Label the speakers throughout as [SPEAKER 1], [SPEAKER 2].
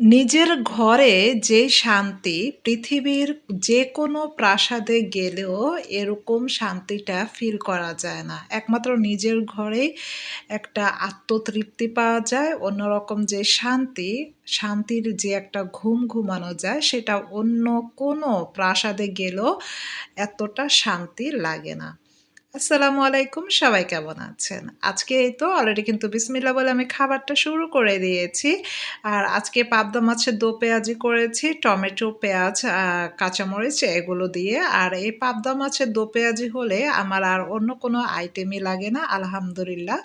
[SPEAKER 1] নিজের ঘরে যে শান্তি পৃথিবীর যে কোনো প্রাসাদে গেলেও এরকম শান্তিটা ফিল করা যায় না। একমাত্র নিজের ঘরেই একটা আত্মতৃপ্তি পাওয়া যায়। অন্যরকম যে শান্তি, শান্তির যে একটা ঘুম ঘুমানো যায় সেটা অন্য কোনো প্রাসাদে গেলেও এতটা শান্তি লাগে না। আসসালামু আলাইকুম সবাই কেমন আছেন? আজকে এই তো অলরেডি কিন্তু বিসমিল্লাহ বলে আমি খাবারটা শুরু করে দিয়েছি। আর আজকে পাবদা মাছের দো পেঁয়াজি করেছি। টমেটো, পেঁয়াজ, কাঁচামরিচ এগুলো দিয়ে। আর এই পাবদা মাছের দো পেঁয়াজি হলে আমার আর অন্য কোনো আইটেমই লাগে না আলহামদুলিল্লাহ।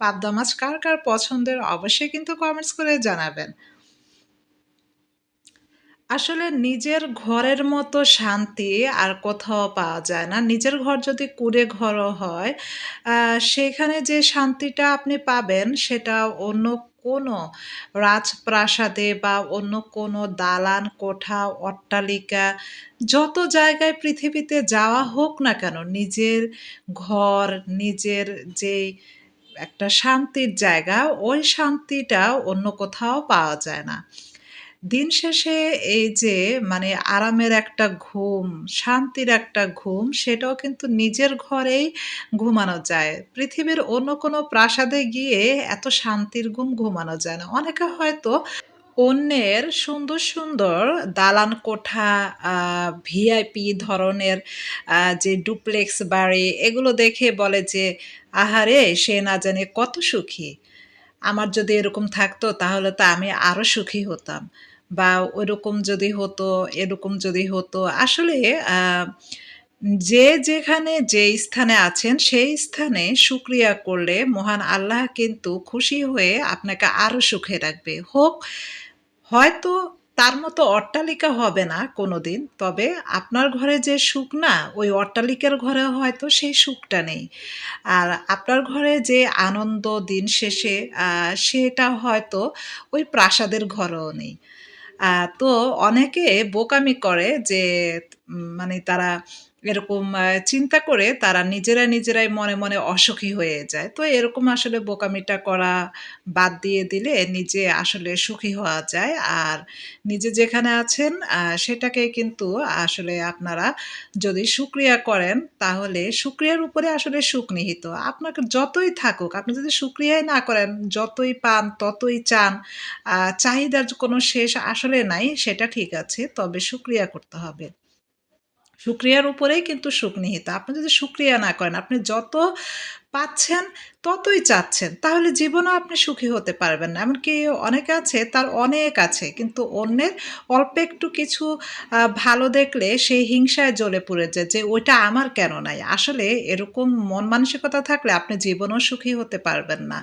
[SPEAKER 1] পাবদা মাছ কার, কার পছন্দের অবশ্যই কিন্তু কমেন্টস করে জানাবেন। আসলে নিজের ঘরের মতো শান্তি আর কোথাও পাওয়া যায় না। নিজের ঘর যদি কুঁড়ে ঘরও হয়, সেখানে যে শান্তিটা আপনি পাবেন সেটা অন্য কোনো রাজপ্রাসাদে বা অন্য কোনো দালান কোঠা, অট্টালিকা যত জায়গায় পৃথিবীতে যাওয়া হোক না কেন, নিজের ঘর, নিজের যেই একটা শান্তির জায়গা, ওই শান্তিটা অন্য কোথাও পাওয়া যায় না। দিন শেষে এই যে মানে আরামের একটা ঘুম, শান্তির একটা ঘুম সেটাও কিন্তু নিজের ঘরেই ঘুমানো যায়। পৃথিবীর অন্য কোনো প্রাসাদে গিয়ে এত শান্তির ঘুম ঘুমানো যায় না। অনেকে হয়তো অন্যের সুন্দর, সুন্দর দালান কোঠা, ভিআইপি ধরনের যে ডুপ্লেক্স বাড়ি এগুলো দেখে বলে যে, "আহারে! সে না জানে কত সুখী। আমার যদি এরকম থাকতো তাহলে তো আমি আরও সুখী হতাম।" বা ওইরকম যদি হতো, এরকম যদি হতো। আসলে যে যেখানে যে স্থানে আছেন সেই স্থানে শুকরিয়া করলে মহান আল্লাহ কিন্তু খুশি হয়ে আপনাকে আরও সুখে রাখবে। হোক হয়তো তার মতো অট্টালিকা হবে না কোনোদিন। তবে আপনার ঘরে যে সুখ না, ওই অট্টালিকার ঘরে হয়তো সেই সুখটা নেই। আর আপনার ঘরে যে আনন্দ দিন শেষে সেটা হয়তো ওই প্রাসাদের ঘরেও নেই। তো অনেকে বোকামি করে যে মানে তারা এরকম চিন্তা করে তারা নিজেরা, নিজেরাই মনে, মনে অসুখী হয়ে যায়। তো এরকম আসলে বোকামিটা করা বাদ দিয়ে দিলে নিজে আসলে সুখী হওয়া যায়। আর নিজে যেখানে আছেন সেটাকে কিন্তু আসলে আপনারা যদি শুকরিয়া করেন তাহলে শুকরিয়ার উপরে আসলে সুখ নিহিত। আপনাকে যতই থাকুক, আপনি যদি শুকরিয়াই না করেন, যতই পান ততই চান, চাহিদার কোনো শেষ আসলে নাই সেটা ঠিক আছে। তবে শুকরিয়া করতে হবে। শুকরিয়ার উপরেই কিন্তু সুখ নিহিত। আপনি যদি সুক্রিয়া না করেন, আপনি যত পাচ্ছেন, ততই চাচ্ছেন। তাহলে জীবনেও আপনি সুখী হতে পারবেন না। এমনকি অনেকে আছে, তার অনেক আছে। কিন্তু অন্যের অল্প একটু কিছু ভালো দেখলে সেই হিংসায় জ্বলে পুড়ে যায় যে, ওইটা আমার কেন নাই? আসলে এরকম মন মানসিকতা থাকলে আপনি জীবনেও সুখী হতে পারবেন না।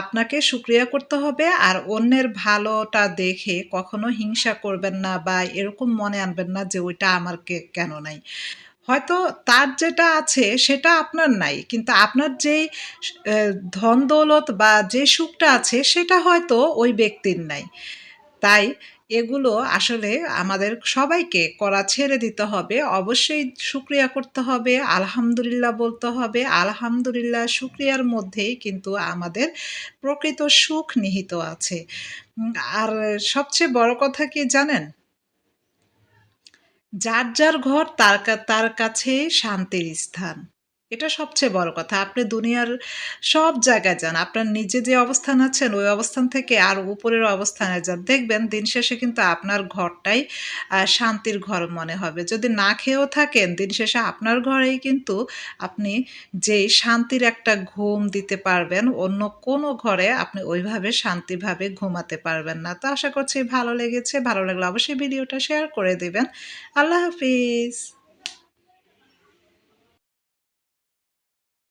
[SPEAKER 1] আপনাকে শুকরিয়া করতে হবে আর অন্যের ভালোটা দেখে কখনো হিংসা করবেন না বা এরকম মনে আনবেন না যে, ওইটা আমার কেন নাই? হয়তো তার যেটা আছে সেটা আপনার নাই। কিন্তু আপনার যেই স ধন-দৌলত বা যে সুখটা আছে সেটা হয়তো ওই ব্যক্তির নাই। তাই এগুলো আসলে আমাদের সবাইকে করা ছেড়ে দিতে হবে। অবশ্যই শুকরিয়া করতে হবে, আলহামদুলিল্লাহ বলতে হবে। আলহামদুলিল্লাহ, শুকরিয়ার মধ্যেই কিন্তু আমাদের প্রকৃত সুখ নিহিত আছে। আর সবচেয়ে বড় কথা কি জানেন? যার, যার ঘর তার তার কাছে শান্তির স্থান। এটা সবচেয়ে বড় কথা। আপনি দুনিয়ার সব জায়গায় যান। আপনার নিজে যে অবস্থান আছেন ওই অবস্থান থেকে আর উপরের অবস্থানে যান। দেখবেন দিন শেষে কিন্তু আপনার ঘরটাই শান্তির ঘর মনে হবে। যদি না খেয়েও থাকেন দিন শেষে আপনার ঘরেই কিন্তু আপনি যেই শান্তির একটা ঘুম দিতে পারবেন, অন্য কোনো ঘরে আপনি ওইভাবে শান্তিভাবে ঘুমাতে পারবেন না। তো আশা করছি ভালো লেগেছে। ভালো লাগলে অবশ্যই ভিডিওটা শেয়ার করে দেবেন আল্লাহ হাফিজ।